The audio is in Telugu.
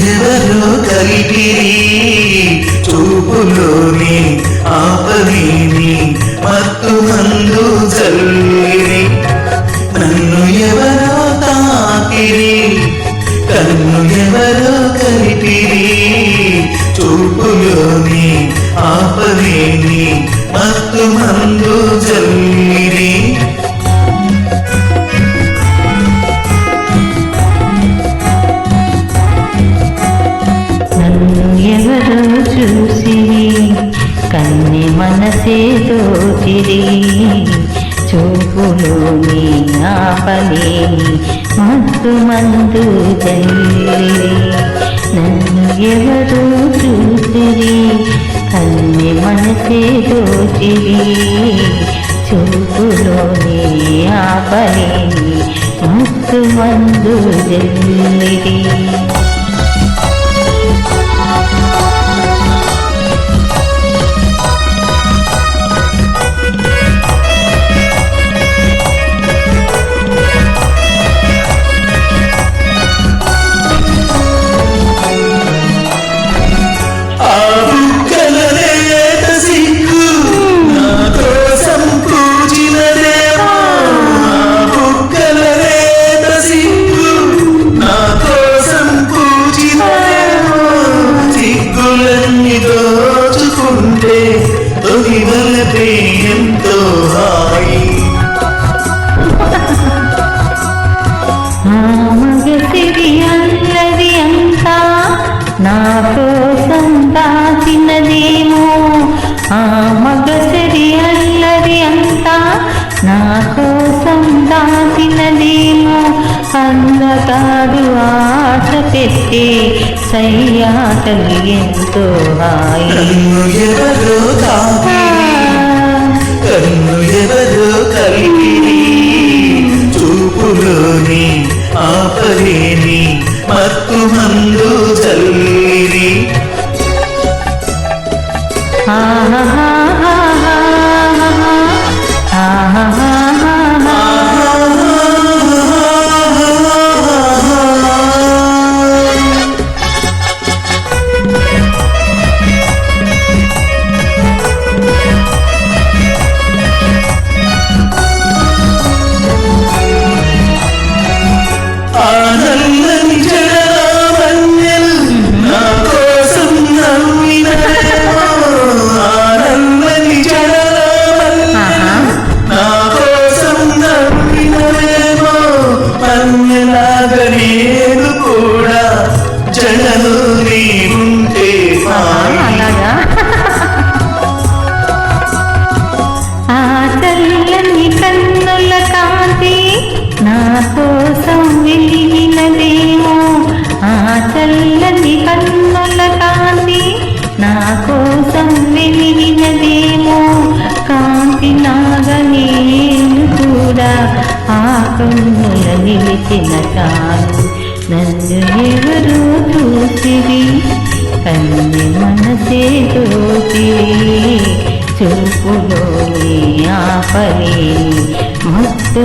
ఇరువరు కలిపిరి. చూపులోని ఆపవిని మత్తు మందు చల్లిరి నన్ను ఎవరో తాకిరి. కన్ను ఎవరో కలిపిరి. చూపులోని ఆపవేని మత్తు మందు జల్లిరి. మనసేతో తిరిగి చూపులు చూపులోని ఆపలేని మత్తు మందు జల్లిరి నన్ను ఎవరు చూసిరి కన్ని మనసే దోచిరి చూపులో చూపులోని ఆపలేని మత్తు మందు జల్లిరి కోసం దాచినదేమో ఆ మగసిరి అల్లరి అంతా నా కోసం దాచినదేమో? అందగాడు ఆశ పెట్టి సయ్యాటలు ఎంతో హాయి. కన్ను ఎవరో తాకి కన్ను ఎవరో కలిగిరి చూపులోని ఆపలేని మత్తు మందు చల్లిరి ఆ జడలు నీ అలాగా. ఆ చల్లని కన్నుల కాంతి నా కోసం వెలిగినదేమో ఆ చల్లని కన్నుల కాంతి నా కోసం వెలిగినదేమో కాంతి నాగా కూడా ఆ కన్నుల నిలిచిన చాలు నన్ను ఎవరు చూసిరి కన్ను మనసే దోచిరి చూపులోని ఆపలేని మత్తు